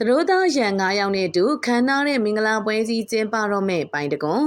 သတို့သားရန်9ယောက်နဲ့အတူခမ်းနားတဲ့မင်္ဂလာပွဲကြီးကျင်းပတော့မဲ့ပိုင်းတကွန်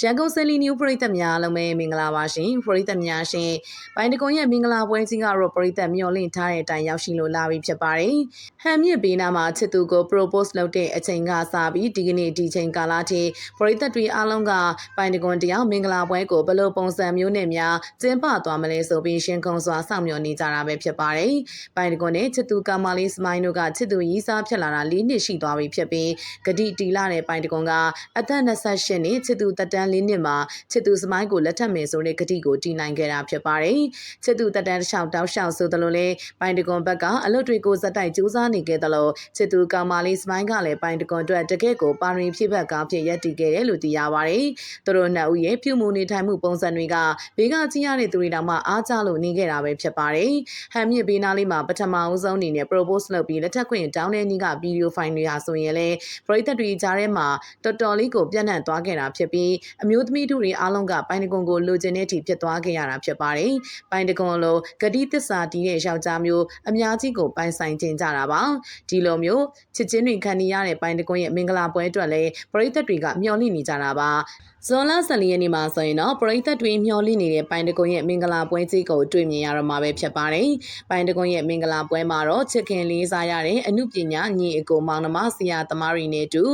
ရန်ကုန်ဆယ်လီနျူပရိသတ်များအားလုံးပဲမင်္ဂလာပါရှင်ပရိသတ်များရှင်ပိုင်းတကွန်ရဲ့မင်္ဂလာပွဲကြီးကတော့ပရိသတ်မျှော်လင့်ထားတဲ့အတိုင်းရောက်ရှိလို့လာပြီဖြစ်ပါတယ်ဟန်မြင့်ပေးနာမှာချစ်သူကို propose လုပ်တဲ့အချိန်ကစပြီးဒီကနေ့ဒီချိန်ကာလထိပရိသတ်တွေအားလုံးကပိုင်းတကွန်တယောက်မင်္ဂလာပွဲကိုဘယ်လိုပုံစံမျိုးနဲ့များကျင်းပသွားမလဲဆိုပြီးရှင်ကုံစွာစောင့်မျှော်နေကြတာပဲဖြစ်ပါတယ်ပိုင်းတကွန်နဲ့ချစ်သူကာမလေးစမိုင်းတို့ကချစ်သူရီးစားဖြစ်လာတာ၄နှစ်ရှိသွားပြီဖြစ်ပြီးဂတိတီလာတဲ့ပိုင်းတကွန်ကအသက်28နှစ်ချစ်သူတက်တန်း၄နှစ်မှာချစ်သူစမိုင်းကိုလက်ထပ်မယ်ဆိုတဲ့ဂတိကိုတီးနိုင်ခဲ့တာဖြစ်ပါတယ်ချစ်သူတက်တန်းတစ်လျှောက်တောက်လျှောက်ဆိုသလိုလေပိုင်းတကွန်ဘက်ကအလုပ်တွေကိုဇက်တိုက်ကြိုးစားနေခဲ့သလိုချစ်သူကောင်မလေးစမိုင်းကလည်းပိုင်းတကွန်အတွက်တကယ့်ကိုပါရင်ဖြစ်ဘက်ကောင်းဖြစ်ရပ်တည်ခဲ့တယ်လို့သိရပါတယ်သူတို့နှစ်ဦးရဲ့ပြုမှုနေထိုင်မှုပုံစံတွေကဘေးကကြီးရတဲ့သူတွေတောင်မှအားကြလို့နေခဲ့တာပဲဖြစ်ပါတယ်ဟန်မြင့်ဘေးနားလေးမှာပထမအဆုံးအနေနဲ့ propose လုပ်ပြီးလက်ထပ်ခွင့်တောင်းတဲ့နေ့ကဗီဒီယိုဖိုင်တွေဟာဆိုရင်လည်းပရိသတ်တွေကြားထဲမှာတော်တော်လေးကိုပြန့်နှံ့သွားခဲ့တာဖြစ်ပြီးအမျိုးသမီးတို့တွေအားလုံးကပိုင်းတကွန်ကိုလိုချင်တဲ့အထိဖြစ်သွားခဲ့ရတာဖြစ်ပါတယ်။ပိုင်းတကွန်လိုဂတိသစ္စာတည်တဲ့ယောက်ျားမျိုးအများကြီးကိုပိုင်ဆိုင်ခြင်းကြတာပါ။ဒီလိုမျိုးချစ်ချင်းတွေခံနေရတဲ့ပိုင်းတကွန်ရဲ့မင်္ဂလာပွဲအတွက်လည်းပရိသတ်တွေကမျှော်လင့်နေကြတာပါ။ဇွန်လ14ရက်နေ့မှာဆိုရင်တော့ပရိသတ်တွေမျှော်လင့်နေတဲ့ပိုင်းတကွန်ရဲ့မင်္ဂလာပွဲကြီးကိုတွေ့မြင်ရတော့မှာပဲဖြစ်ပါတယ်။ပိုင်းတကွန်ရဲ့မင်္ဂလာပွဲမှာတော့ချစ်ခင်လေးစားရတဲ့အမှုပညာညီအကိုမောင်နှမဆရာသမားတွေနဲ့အတူ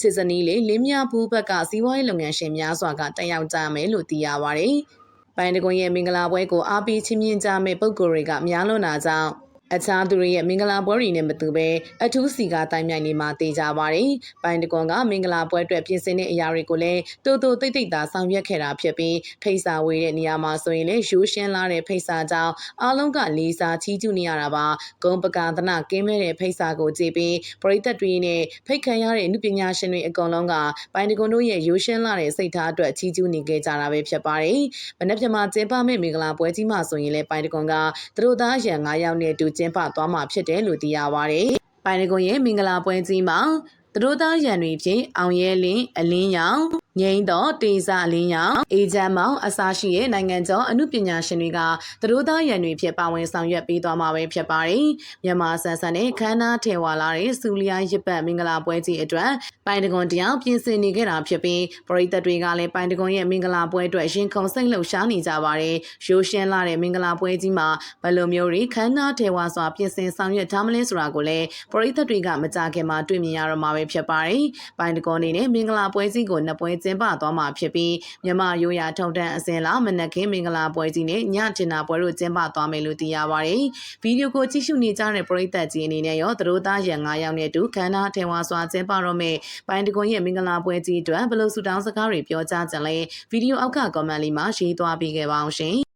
ချစ်စနီးလေးလင်းမြဘူးဘက်ကစီးပွားရေးလုပ်ငန်းရှင်များစွာကတက်ရောက်ကြမယ်လို့သိရပါတယ်။ပိုင်းတကွန်ရဲ့မင်္ဂလာပွဲကိုအားပေးချီးမြှင့်ကြမယ့်ပုံကိုယ်တွေကများလွန်တာကြောင့် အခြားသူတွေရဲ့မင်္ဂလာပွဲတွေနဲ့မတူဘဲအထူးစီကာတိုင်မြိုင်နေမှာတေးကြပါတယ်။ပိုင်းတကွန်ကမင်္ဂလာပွဲအတွက်ပြင်ဆင်တဲ့အရာတွေကိုလည်းတူတူတိတ်တိတ်သာဆောင်ရွက်ခဲ့တာဖြစ်ပြီးဖိတ်စာဝေးတဲ့နေရာမှာဆိုရင်လည်းရိုးရှင်းလာတဲ့ဖိတ်စာကြောင့်အားလုံးကလေးစားချီးကျူးနေရတာပါ။ဂုံပကာသနာကင်းမဲ့တဲ့ဖိတ်စာကိုကြည့်ပြီးပရိသတ်တွေနဲ့ဖိတ်ခံရတဲ့အမှုပညာရှင်တွေအကုန်လုံးကပိုင်းတကွန်တို့ရဲ့ရိုးရှင်းလာတဲ့စိတ်ထားအတွက်ချီးကျူးနေကြကြတာပဲဖြစ်ပါတယ်။မနေ့ကမှကျင်းပမဲ့မင်္ဂလာပွဲကြီးမှာဆိုရင်လည်းပိုင်းတကွန်ကသူတို့သားရန်9ယောက်နဲ့အတူကျင်းပသွားမှာဖြစ်တယ်လို့သိရပါတယ်။ပိုင်နကွန်ရဲ့မင်္ဂလာပွဲကြီးမှာသူတို့သားရန်တွေဖြင့်အောင်ရဲလင်းအလင်းရောင် ငိမ့်တော့တေစာအလင်းရောင်အေဂျန်မောင်အစားရှိရဲ့နိုင်ငံကျော်အမှုပညာရှင်တွေကသူတို့သားရန်တွေဖြစ်ပါဝင်ဆောင်ရွက်ပေးသွားမှာပဲဖြစ်ပါတယ်။မြန်မာဆန်ဆန်နဲ့ခမ်းနားထေဝါလာတဲ့စူလီယာရစ်ပတ်မင်္ဂလာပွဲကြီးအတွက်ပိုင်တကွန်တယောက်ပြင်ဆင်နေခဲ့တာဖြစ်ပြီးပရိသတ်တွေကလည်းပိုင်တကွန်ရဲ့မင်္ဂလာပွဲအတွက်ရင်ခုန်စိတ်လှုပ်ရှားနေကြပါတယ်။ရိုးရှင်းလာတဲ့မင်္ဂလာပွဲကြီးမှာဘယ်လိုမျိုးတွေခမ်းနားထေဝါစွာပြင်ဆင်ဆောင်ရွက်ထားမလဲဆိုတာကိုလည်းပရိသတ်တွေကမကြခင်မှာတွေ့မြင်ရတော့မှာပဲဖြစ်ပါတယ်။ပိုင်တကွန်အနေနဲ့မင်္ဂလာပွဲကြီးကိုနှစ်ပွဲကျင်းပသွားမှာဖြစ်ပြီးမြမရိုးရာထုံတန်းအစဉ်လာမနက်ခင်းမင်္ဂလာပွဲကြီးနဲ့ညချင်တာပွဲတို့ကျင်းပသွားမယ်လို့သိရပါတယ်။ဗီဒီယိုကိုကြည့်ရှုနေကြတဲ့ပရိသတ်ကြီးအနေနဲ့ရောသတို့သားရန်9ယောက်နဲ့တူခန္ဓာထေဝါစွာကျင်းပတော့မယ်။ပိုင်တကွန်ရဲ့မင်္ဂလာပွဲကြီးအတွက်ဘယ်လိုဆူတောင်းစကားတွေပြောကြားကြလဲဗီဒီယိုအောက်က comment လေးမှာရေးသွားပေးခဲ့ပါအောင်ရှင်။